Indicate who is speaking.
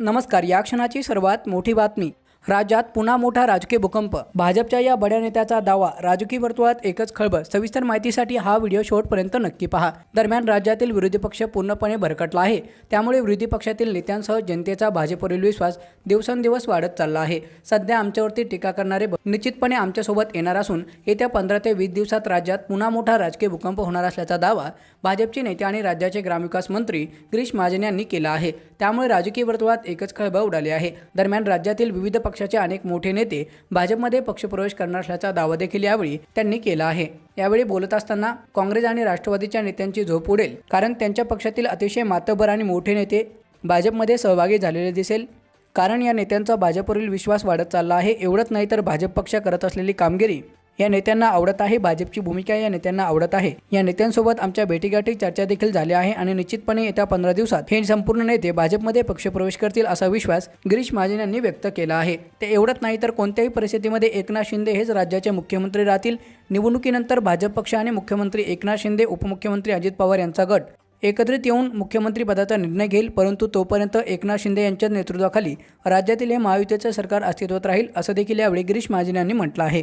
Speaker 1: नमस्कार या क्षणाची सर्वात मोठी बातमी. राज्यात पुन्हा मोठा राजकीय भूकंप. भाजपच्या या बड्या नेत्याचा दावा राजकीय वर्तुळात एकच खळबळ. सविस्तर माहितीसाठी हा व्हिडिओ शेवटपर्यंत नक्की पहा. दरम्यान राज्यातील विरोधी पक्ष पूर्णपणे भरकटला आहे. त्यामुळे विरोधी पक्षातील नेत्यांसह जनतेचा भाजपवरील विश्वास दिवसेंदिवस वाढत चालला आहे. सध्या आमच्यावरती टीका करणारे निश्चितपणे आमच्यासोबत येणार असून येत्या पंधरा ते वीस दिवसात राज्यात पुन्हा मोठा राजकीय भूकंप होणार असल्याचा दावा भाजपचे नेते आणि राज्याचे ग्रामविकास मंत्री गिरीश महाजन यांनी केला आहे. त्यामुळे राजकीय वर्तुळात एकच खळबळ उडाली आहे. दरम्यान राज्यातील विविध पक्ष पक्षाचे अनेक मोठे नेते भाजपमध्ये पक्षप्रवेश करणार असल्याचा दावा देखील यावेळी त्यांनी केला आहे. यावेळी बोलत असताना काँग्रेस आणि राष्ट्रवादीच्या नेत्यांची झोप उडेल कारण त्यांच्या पक्षातील अतिशय मातबर आणि मोठे नेते भाजपमध्ये सहभागी झालेले दिसेल. कारण या नेत्यांचा भाजपवरील विश्वास वाढत चालला आहे एवढंच नाही तर भाजप पक्ष करत असलेली कामगिरी या नेत्यांना आवडत आहे. भाजपची भूमिका या नेत्यांना आवडत आहे. या नेत्यांसोबत आमच्या भेटीगाठी चर्चा देखील झाल्या आहे आणि निश्चितपणे येत्या पंधरा दिवसात हे संपूर्ण नेते भाजपमध्ये पक्षप्रवेश करतील असा विश्वास गिरीश महाजन यांनी व्यक्त केला आहे. ते एवढंच नाही तर कोणत्याही परिस्थितीमध्ये एकनाथ शिंदे हेच राज्याचे मुख्यमंत्री राहतील. निवडणुकीनंतर भाजप पक्ष आणि मुख्यमंत्री एकनाथ शिंदे उपमुख्यमंत्री अजित पवार यांचा गट. एकत्रित येऊन मुख्यमंत्रीपदाचा निर्णय घेईल परंतु तोपर्यंत एकनाथ शिंदे यांच्या नेतृत्वाखाली राज्यातील हे महायुतीचे सरकार अस्तित्वात राहील असं देखील यावेळी गिरीश महाजन यांनी म्हटलं आहे.